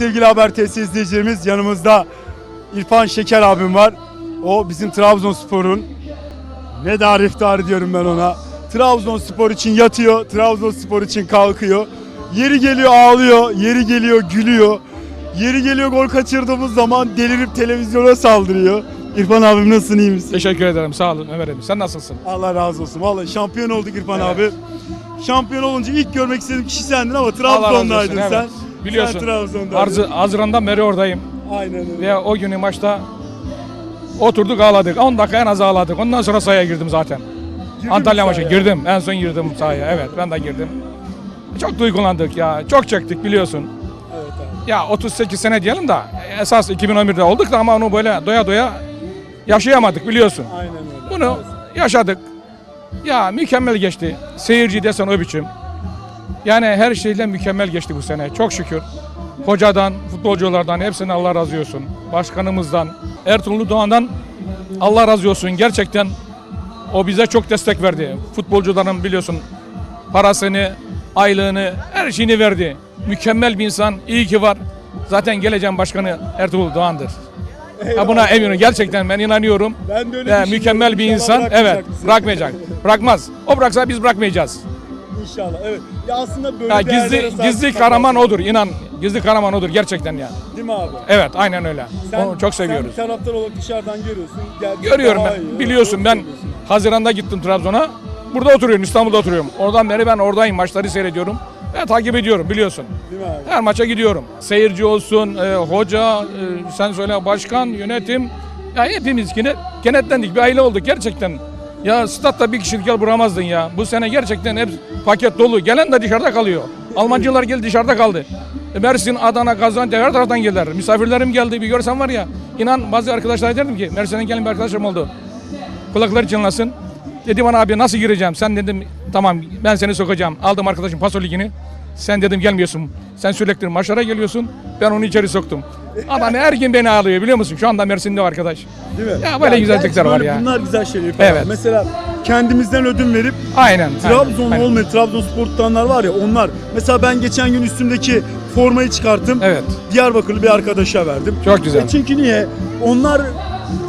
sevgili Haber TS izleyicilerimiz. Yanımızda İrfan Şeker abim var. O bizim Trabzonspor'un ne dar iftar diyorum ben ona. Trabzonspor için yatıyor, Trabzonspor için kalkıyor. Yeri geliyor ağlıyor, yeri geliyor gülüyor. Yeri geliyor gol kaçırdığımız zaman delirip televizyona saldırıyor. İrfan abim nasılsın iyi misin? Teşekkür ederim. Sağ olun Ömer abi. Sen nasılsın? Allah razı olsun. Vallahi şampiyon olduk İrfan Evet. abi. Şampiyon olunca ilk görmek istediğim kişi sendin ama Allah razı olsun, Trabzon'daydın evet. Biliyorsun. Arzı, Haziran'dan beri oradayım. Aynen öyle. Ve o günü maçta oturduk ağladık. 10 dakika en az ağladık. Ondan sonra sahaya girdim zaten. Girdin Antalya maçı girdim. En son girdim sahaya. Evet ben de girdim. Çok duygulandık ya. Çok çektik biliyorsun. Evet abi. Ya 38 sene diyelim de esas 2011'de olduk da ama onu böyle doya doya yaşayamadık biliyorsun. Aynen öyle. Bunu yaşadık. Ya mükemmel geçti. Seyirci desen o biçim. Yani her şeyle mükemmel geçti bu sene. Çok şükür. Hocadan, futbolculardan hepsine Allah razı olsun. Başkanımızdan, Ertuğrul Doğan'dan Allah razı olsun. Gerçekten o bize çok destek verdi. Futbolcuların biliyorsun parasını, aylığını, her şeyini verdi. Mükemmel bir insan. İyi ki var. Zaten geleceğin başkanı Ertuğrul Doğan'dır. Ha buna eminim. Gerçekten ben inanıyorum. Ben de öyle düşünüyorum. mükemmel bir insan. Evet, bırakmayacak. Bırakmaz. O bıraksa biz bırakmayacağız. İnşallah evet. Ya aslında böyle Ya değerlere gizli sahip gizli çıkmak kahraman lazım. odur. inan. Gizli kahraman odur gerçekten ya. Değil mi abi? Evet, aynen öyle. Onu çok seviyoruz. Sen taraftar olarak dışarıdan görüyorsun. Geldiğinde Görüyorum daha ben. iyi. Biliyorsun Doğru ben söylüyorsun. Haziran'da gittim Trabzon'a. Burada oturuyorum, İstanbul'da oturuyorum. Oradan beri ben oradayım, maçları seyrediyorum. Ve takip ediyorum biliyorsun. Değil mi abi? Her maça gidiyorum. Seyirci olsun, e, hoca, e, sen söyle başkan, yönetim. Ya hepimiz kene, kenetlendik, bir aile olduk gerçekten. Ya statta bir kişilik yer bulamazsın ya. Bu sene gerçekten hep paket dolu. Gelen de dışarıda kalıyor. Almancılar geldi dışarıda kaldı. E, Mersin, Adana, Gaziantep her taraftan geldiler. Misafirlerim geldi bir görsen var ya. İnan bazı arkadaşlar derdim ki Mersin'den gelen bir arkadaşım oldu. Kulakları çınlasın. Dedi bana abi nasıl gireceğim? Sen dedim tamam ben seni sokacağım. Aldım arkadaşım paso ligini. Sen dedim gelmiyorsun. Sen sürekli maçlara geliyorsun. Ben onu içeri soktum. Adam her gün beni ağlıyor biliyor musun? Şu anda Mersin'de o arkadaş. Değil mi? Ya böyle güzellikler var ya. Bunlar güzel şeyler. Evet. Mesela kendimizden ödün verip Aynen. Trabzon aynen. olmayan Trabzonspor tutanlar var ya onlar. Mesela ben geçen gün üstümdeki formayı çıkarttım. Evet. Diyarbakırlı bir arkadaşa verdim. Çok güzel. E çünkü niye? Onlar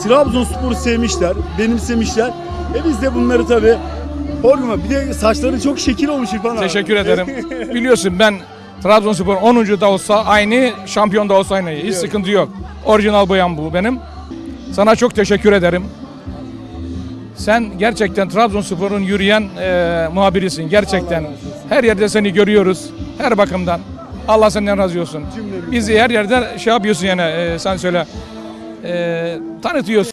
Trabzonspor'u sevmişler, benimsemişler. E biz de bunları tabii Horguma bir de saçları çok şekil olmuş İrfan abi. Teşekkür ederim. Biliyorsun ben Trabzonspor 10. da olsa aynı, şampiyon da olsa aynı. Hiç sıkıntı yok. Orijinal boyam bu benim. Sana çok teşekkür ederim. Sen gerçekten Trabzonspor'un yürüyen e, muhabirisin. Gerçekten. Her yerde seni görüyoruz. Her bakımdan. Allah senden razı olsun. Bizi her yerde şey yapıyorsun yani e, sen söyle. E, tanıtıyorsun.